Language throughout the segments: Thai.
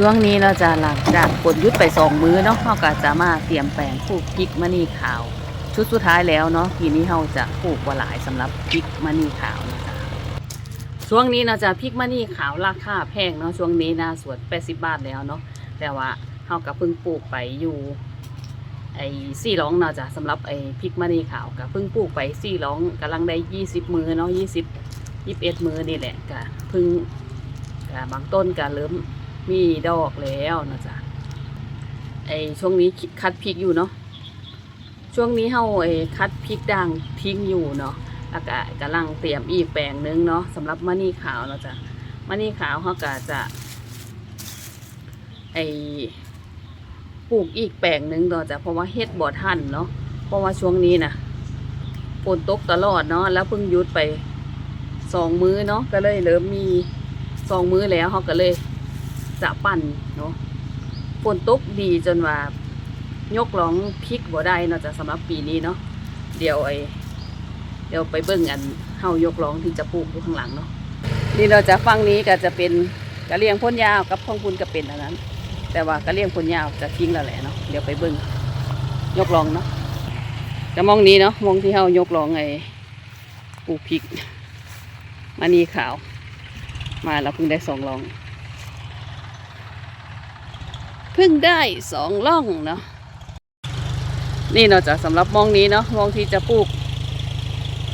ช่วงนี้เราจะหลังจากกดยุดไปสองมื้อเนาะเราก็จะมาเตรียมแปลงปลูกพริกมะนีขาว ชุดสุดท้ายแล้วเนาะปีนี้เราจะปลูกว่าหลายสำหรับพริกมะนีขาวนะคะช่วงนี้เราจะพริกมะนีขาวราคาแพงเนาะช่วงนี้นาสวน80บบาทแล้วเนาะแต่ว่าเราก็เพิ่งปลูกไปอยู่ไอ้สี่ร้องเนาะจ้ะสำหรับไอ้พริกมะนีขาวก็เพิ่งปลูกไปสี่ร้องกำลังได้ยี่สิบมือเนาะยี่สิบยี่สิบเอ็ดมือนี่แหละก็เพิ่งก็บางต้นก็เริ่ม มีดอกแล้วนะจ้ะไอ้ช่วงนี้คัดพริกอยู่เนาะช่วงนี้เฮาไอ้คัดพริกด่างทิ้งอยู่เนาะแล้วก็กำลังเตรียมอีกแปลงนึงเนาะสำหรับมะนี่ขาวเนาะจ้ะมะนี่ขาวเฮาก็จะไอ้ปลูกอีกแปลงนึงต่อจากเพราะว่าเฮ็ดบ่ทันเนาะเพราะว่าช่วงนี้นะฝนตกตลอดเนาะแล้วเพิ่งยุดไปสองมื้อเนาะก็เลยเริ่มมีสองมื้อแล้วเขาก็เลย จะปั่นเนาะฝนตกดีจนว่ายกร้องพริกบ่ได้เนาะจะสำหรับปีนี้เนาะเดี๋ยวไอเดี๋ยวไปเบิ่งอันเฮายกร้องที่จะปลูกอยู่ข้างหลังเนาะนี่เราจะฟังนี้ก็จะเป็นกะเลียงพ่นยาวกับพ่องคุณก็เป็นอันนั้น แต่ว่ากระเลียงคนยาวจะทิ้งแล้วแหละเนาะเดี๋ยวไปเบิ้งยกลองเนาะจะมองนี้เนาะมองที่เฮายกลองไอ้ปลูกพริกมานีขาว มาเราเพิ่งได้สองลอง เพิ่งได้สองล่องเนาะนี่เนาะจะสำหรับมองนี้เนาะมองที่จะปลูก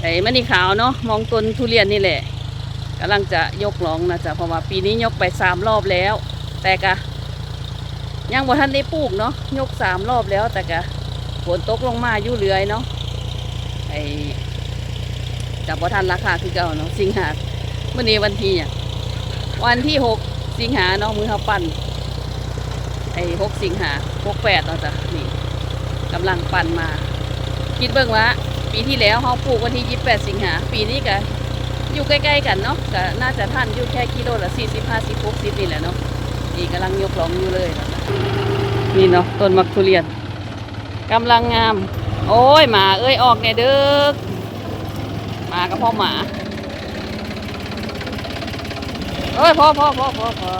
ไอ้มะนีขาวเนาะมองต้นทุเรียนนี่แหละกำลังจะยกลองนะจ๊ะเพราะว่าปีนี้ยกไปสามรอบแล้ว แต่กะยังบ่ทันได้ปลูกเนาะยกสามรอบแล้ว แต่ก็ฝนตกลงมาอยู่เรื่อยเนาะไอ้จับบ่ทันราคาคือเก่าเนาะสิงหาเมื่อนี้วันที่อะวันที่หกสิงหาเนาะมือเขาปั่น ไอ้หกสิงหาหกแปดเนาจะนี่กำลังปั่นมา คิดเบิ่งว่า ปีที่แล้วเขาปลูกวันที่ยี่สิบแปดสิงหา ปีนี้ก็อยู่ใกล้ๆกันเนาะก็น่าจะทันอยู่แค่กิโลละสี่สิบห้าสิบหกสิบนี่แหละเนาะนี่กำลังยกหลองอยู่เลยนะนี่เนาะต้นมักทุเรียนกำลังงาม โอ้ยหมาเอ้ยออกเนี่ยเด้อหมากับพ่อหมาเอ้ยพ่อพ่อพ่อพ่อพ่อ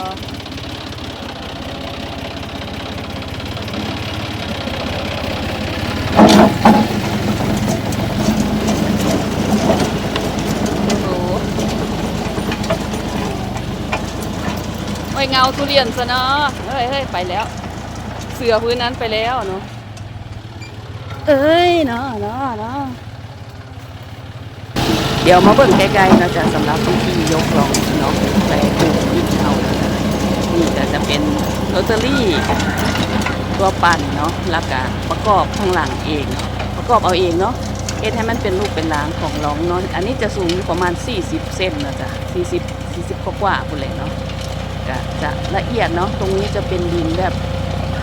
โอ้โห โอ้ย เงาทุเรียนซะเนาะเฮ้ยเฮ้ยไปแล้ว เสือพื้นนั้นไปแล้วเนาะเอ้ยเนาะเนาะเนาะเดี๋ยวมาเบิ่งใกล้ๆเนาะจะสำหรับพิธียกลองเนาะไปปลูกพริกเอานี่ก็จะเป็นโรตารี่ตัวปั่นเนาะแล้วก็ประกอบข้างหลังเองเนาะประกอบเอาเองเนาะเอ็ดให้มันเป็นรูปเป็นร่างของลองเนาะอันนี้จะสูงอยู่ประมาณ 40 เซนนะจ๊ะ40 40กว่าๆพุ่นเลยเนาะ ก็จะละเอียดเนาะตรงนี้จะเป็นดินแบบ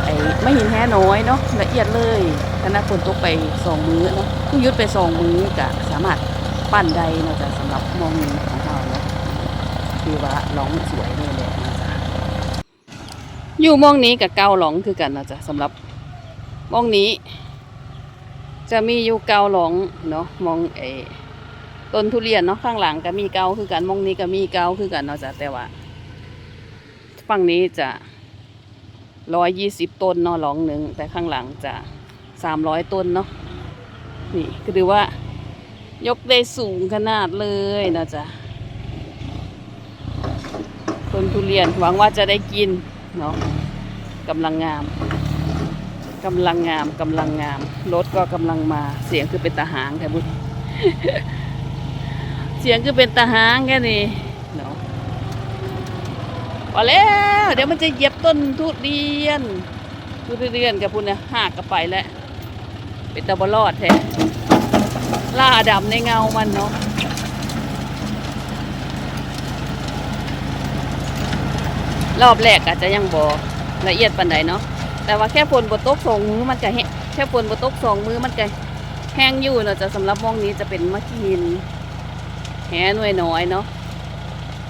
ไอ้ไม่หินแท้น้อยเนาะละเอียดเลยคณะคนตกไปสองมื้อเนาะเพิ่งยุดไปสองมื้อก็สามารถปั้นได้เนาะจะสำหรับมองนี้ของเราเนาะคือว่าร้องสวยเลยแหละนะจ๊ะอยู่มองนี้กับเกาหลองคือกันนะจ๊ะสำหรับมองนี้ จะมีอยู่เกาหลองเนาะมองไอ้ต้นทุเรียนเนาะข้างหลังก็มีเกาคือกันมองนี้ก็มีเกาคือกันเนาะจ้ะแต่ว่า ฝั่งนี้จะร้อยยี่สิบต้นเนาะหลองหนึ่งแต่ข้างหลังจะสามร้อยต้นเนาะนี่ก็ถือว่ายกได้สูงขนาดเลยนะจ๊ะต้นทุเรียนหวังว่าจะได้กินเนาะกำลังงามกำลังงามกำลังงามรถก็กำลังมาเสียงคือเป็นตาหางแค่บุญเสียงคือเป็นตาหางแค่นี้ พอแล้ว เดี๋ยวมันจะเหยียบต้นทุเรียน ทุเรียนกับพุ่นเนี่ยหักกับไปแล้วเป็นตะบลอดแท้ล่าดำในเงามันเนาะรอบแรกอาจจะยังบอละเอียดปันใดเนาะแต่ว่าแค่ฝนบตกสองมือมันก็แห้แค่ฝนบตกสองมือมันก็แห้งอยู่เนาะจะสำหรับมองนี้จะเป็นมะกินแหหน่วยน้อยเนาะ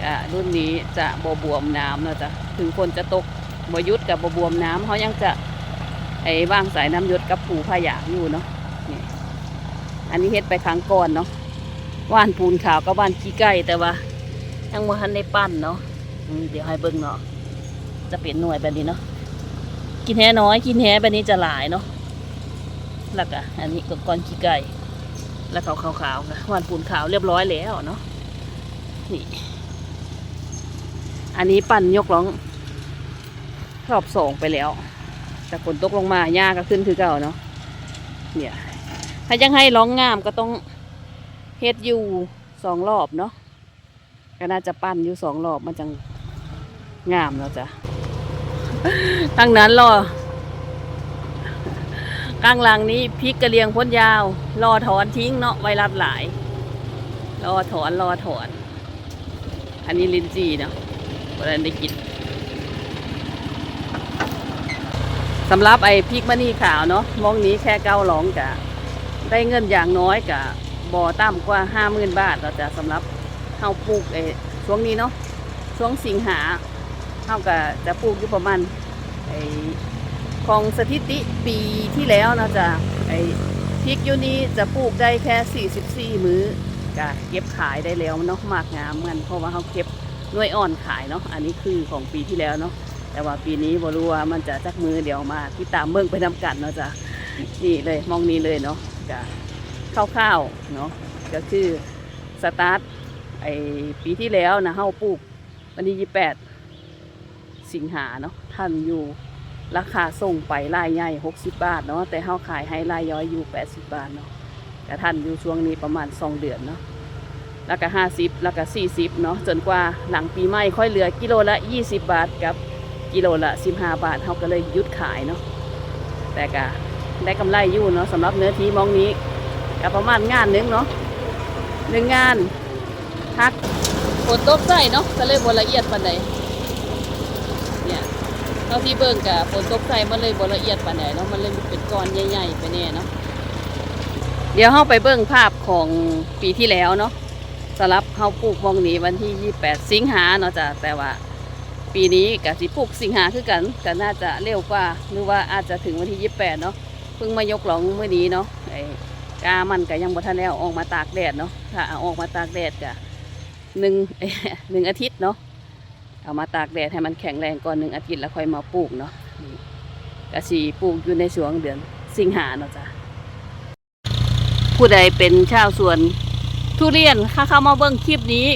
ก็รุ่นนี้จะบวบวมน้ำเนาะจ้ะถึงฝนจะตกบหยุดกับบวบวมน้ำเขายังจะไอ้ว่างสายน้ำหยดกับผูพายางอยู่เนาะนี่อันนี้เฮ็ดไปครั้งก่อนเนาะว่านปูนขาวกับว่านขี้ไก่แต่ว่ายังบ่ทันได้ปั้นเนาะเดี๋ยวให้เบิ่งเนาะจะเป็นหน่วยแบบนี้เนาะกินแฮน้อย กินแฮแบบนี้จะหลายเนาะแล้วก็อันนี้ก็ก้อนขี้ไก่แล้วขาวขาวๆค่ะหวานปูนขาวเรียบร้อยแล้วเนาะนี่ อันนี้ปั่นยกร้องรอบสองไปแล้ว แต่ฝนตกลงมาหญ้าก็ขึ้นคือเก่าเนาะเนี่ยถ้ายังให้ร้องงามก็ต้องเฮ็ดอยู่สองรอบเนาะก็น่าจะปั้นอยู่สองรอบมันจังงามแล้วจ้ะตั้งนั้นรอกลางหลังนี้พริกกระเลียงพ้นยาว รอถอนทิ้งเนาะไวรัสหลาย รอถอนรอถอน อันนี้ลินจีเนาะ วันนั้นได้กินสำหรับไอ้พริกมะนี่ขาวเนาะมองนี้แค่เก้าหลองกะได้เงินอย่างน้อยกะบ่อต่ำกว่าห้าหมื่นบาทเราจะสำหรับเฮาปลูกไอ้ช่วงนี้เนาะช่วงสิงหาเฮาก็จะปลูกอยู่ประมาณไอ้ของสถิติปีที่แล้วนะจ๊ะไอ้พริกยูนี้จะปลูกได้แค่ 44 มื้อกะเก็บขายได้แล้วเนาะมากงามมันเพราะว่าเขาเก็บ หน่วยอ่อนขายเนาะ อันนี้คือของปีที่แล้วเนาะ แต่ว่าปีนี้บรู้ว่ามันจะจักมือเดี๋ยวมาที่ตามเมืองไปนำกันเนาะจ๊ะนี่เลยมองนี้เลยเนาะกะคร่าวๆเนาะ ก็คือสตาร์ทไอปีที่แล้วนะเฮาปลูกวันที่28สิงหาเนาะท่านอยู่ราคาส่งไปรายใหญ่60 บาทเนาะแต่เฮาขายให้รายย่อยอยู่ 80 บาทเนาะแต่ท่านอยู่ช่วงนี้ประมาณ 2 เดือนเนาะ แล้วก็50แล้วก็40เนาะจนกว่าหลังปีใหม่ค่อยเหลือกิโลละ20บาทกับกิโลละ15บาทเฮาก็เลยยุดขายเนาะแต่ก็ได้กำไรอยู่เนาะสำหรับเนื้อที่มองนี้ก็ประมาณงานหนึงเนาะหนึ่งงานทักฝนตกใส่เนาะก็เลยบละเอียดปานใดเนี่ยเท่าที่เบิ่งกับฝนตกใส่มันเลยบละเอียดปานใดเนาะมันเลยเป็นก้อนใหญ่ๆไปแน่เนาะเดี๋ยวเฮาไปเบิ่งภาพของปีที่แล้วเนาะ สำรับเฮาปลูกหมองนี้วันที่ 28 สิงหาเนาะจ้ะแต่ว่า ปีนี้ก็สิปลูกสิงหาคือกันก็น่าจะเร็วกว่า หรือว่าอาจจะถึงวันที่ 28 เนาะเพิ่งมายกหลองเมื่อนี้เนาะไอ้กามันก็ยังบ่ทันแล้วออกมาตากแดดเนาะถ้าเอาออกมาตากแดดก็หนึ่งหนึ่งอาทิตย์เนาะเอามาตากแดดให้มันแข็งแรงก่อนหนึ่งอาทิตย์แล้วค่อยมาปลูกเนาะกะสีปลูกอยู่ในช่วงเดือนสิงหาเนาะจ้ะผู้ใดเป็นชาวสวน ทุเรียนถ้าเข้ามาเบิ้งคลิปนี้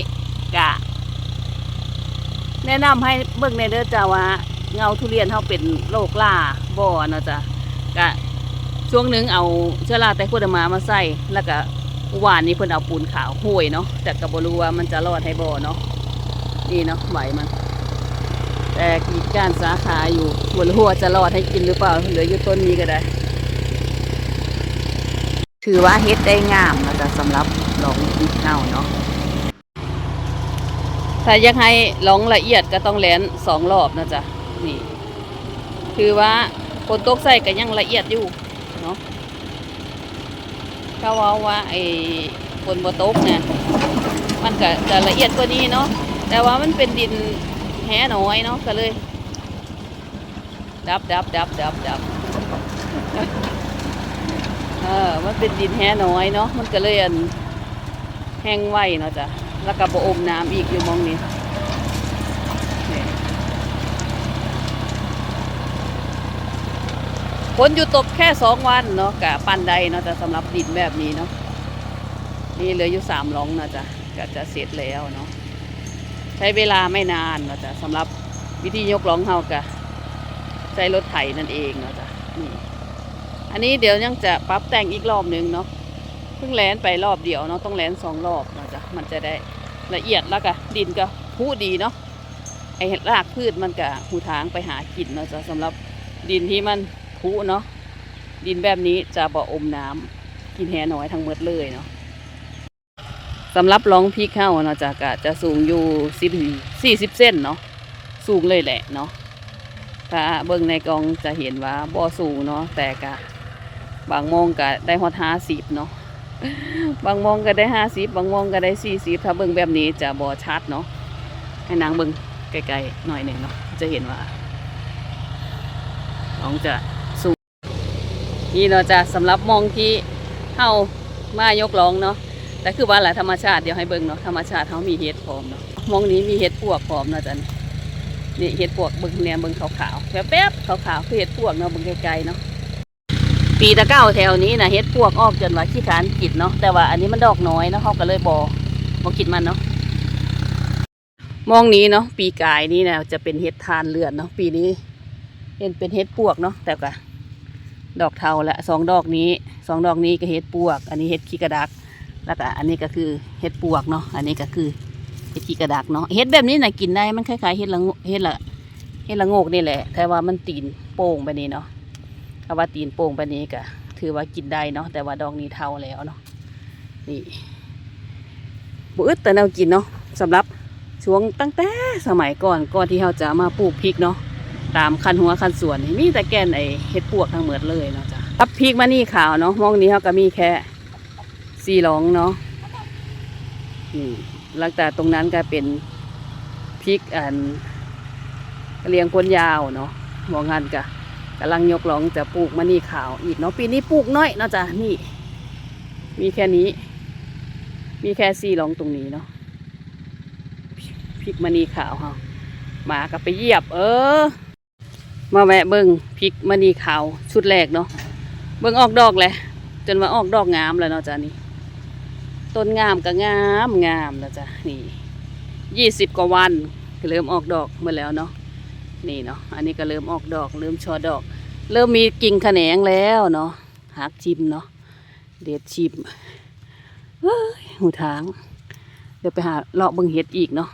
กะ แนะนำให้เบิ้งในเด้อจ้าว่า เงาทุเรียนเขาเป็นโรคล่าบ่อเนาะจ้ะกะช่วงหนึงเอาเชื้อราไตโคเดมามาใส่แล้วก็หวานนี้เพิ่นเอาปูนขาวห้วยเนาะแต่ก็บ่รู้ว่ามันจะรอดให้บ่อเนาะนี่เนาะไหวมัน แต่กีดก้านสาขาอยู่บนหัวจะรอดให้กินหรือเปล่าเหลืออยู่ต้นนี้ก็ได้ ถือว่าเฮ็ดได้งามนะจ๊ะสำหรับ ลองพริกเน่าเนาะถ้าอยากให้ลองละเอียดก็ต้องแลนสองรอบนะจ๊ะนี่ คือว่าคนตกใส่ก็ยังละเอียดอยู่เนาะถ้าว่าว่าไอ้คนบ่ตกเนี่ยมันก็จะละเอียดกว่านี้เนาะแต่ว่ามันเป็นดินแห้น้อยเนาะก็เลย ดับดับดับดับดับเออมันเป็นดินแห้น้อยเนาะมันก็เลยอัน แห้งไวเนาะจ้ะแล้วก็บอมน้ำอีกอยู่มองนี้ฝนอยู่ตกแค่สองวันเนาะกะปันใดเนาะจะสำหรับดินแบบนี้เนาะนี่เหลืออยู่สามหลองเนาะจ้ะก็จะเสร็จแล้วเนาะใช้เวลาไม่นานเนาะจ้ะสำหรับวิธียกร้องเฮากะใช้รถไถนั่นเองเนาะจ้ะนี่อันนี้เดี๋ยวยังจะปรับแต่งอีกรอบนึงเนาะ พิ่งแลนไปรอบเดียวเนาะต้องแลนสองรอบเนาะจ้ะมันจะได้ละเอียดแล้วก็ดินก็ผูดีเนาะไอ้รากพืชมันก็หูทางไปหากินเนาะจ้ะสำหรับดินที่มันผูเนาะดินแบบนี้จะบ่อมน้ำกินแหน้อยทั้งหมดเลยเนาะสำหรับร้องพริกเข้าเนาะจ้ะก็จะสูงอยู่สิบสี่สิบเส้นเนาะสูงเลยแหละเนาะถ้าเบิ่งในกองจะเห็นว่าบ่อสูงเนาะแต่กะบางมองก็ได้ฮอดห้าสิบเนาะ บางมองก็ได้ห้าสิบบางมองก็ได้สี่สิบถ้าเบิ่งแบบนี้จะบ่ชัดเนาะให้นางเบิ่งไกลๆหน่อยหนึ่งเนาะจะเห็นว่าน้องจะสูงนี่เนาะจ้ะสำหรับมองที่เข้ามายกร้องเนาะแต่คือว่าแหละธรรมชาติเดี๋ยวให้เบิ่งเนาะธรรมชาติเขามีเห็ดพร้อมเนาะมองนี้มีเห็ดปวกพร้อมเนาะจ๊ะนี่เห็ดปวกเบิ่งเนี่เบิ่งขาวๆแป๊บๆขาวๆคือเห็ดปวกเนาะเบิ่งไกลๆเนาะ ปีตะเก้าแถวนี้นะเห็ดปวกออกจนว่าขี้ขานกินเนาะแต่ว่าอันนี้มันดอกน้อยเนาะเขาก็เลยบ่บ่กินมันเนาะมองนี้เนาะปีกายนี่นะจะเป็นเห็ดทานเลือดเนาะปีนี้เห็นเป็นเห็ดปวกเนาะแต่ก็ดอกเทาละสองดอกนี้สองดอกนี้ก็เห็ดปวก อันนี้เห็ดขี้กระดัก แล้วก็อันนี้ก็คือเห็ดปวกเนาะอันนี้ก็คือเห็ดขี้กระดักเนาะเห็ดแบบนี้นะกินได้มันคล้ายๆเห็ดละเห็ดละเห็ดละโงกนี่แหละ แต่ว่ามันตีนโป่งไปนี่เนาะ ถ้าว่าตีนโป่งไปนี้ก็ถือว่ากินได้เนาะแต่ว่าดอกนี้เท่าแล้วเนาะนี่บุอึดแต่แนวกินเนาะสำหรับช่วงตั้งแต่สมัยก่อนก่อนที่เราจะมาปลูกพริกเนาะตามคันหัวคันสวนนี่มีแต่แกนไอเห็ดปวกทั้งหมดเลยเนาะจ้ะรับพริกมานี่ขาวเนาะมองนี้เขาก็มีแค่สี่หลองเนาะนี่หลังจากตรงนั้นก็เป็นพริกอันเรียงก้นยาวเนาะมองหันกะ กำลังยกหลองจะปลูกมะนี่ขาวอีกเนาะปีนี้ปลูกน้อยเนาะจ้ะนี่ มีแค่นี้ มีแค่สี่หลองตรงนี้เนาะพริกมะนี่ขาวเฮาหมาก็ไปเหยียบ เออ มาแวะเบิ้งพริกมะนี่ขาวชุดแรกเนาะเบิ้งออกดอกเลยจนว่าออกดอกงามแล้วเนาะจ้ะนี่ต้นงามก็งามงามแล้วจ้ะนี่ยี่สิบกว่าวันเริ่มออกดอกเมื่อแล้วเนาะ นี่เนาะอันนี้ก็เริ่มออกดอก เริ่มชอดอก เริ่มมีกิ่งแขนงแล้วเนาะหักชิมเนาะเด็ดชิมเฮ้ยหูทาง เดี๋ยวไปหาเลาะเบิ่งเห็ดอีกเนาะ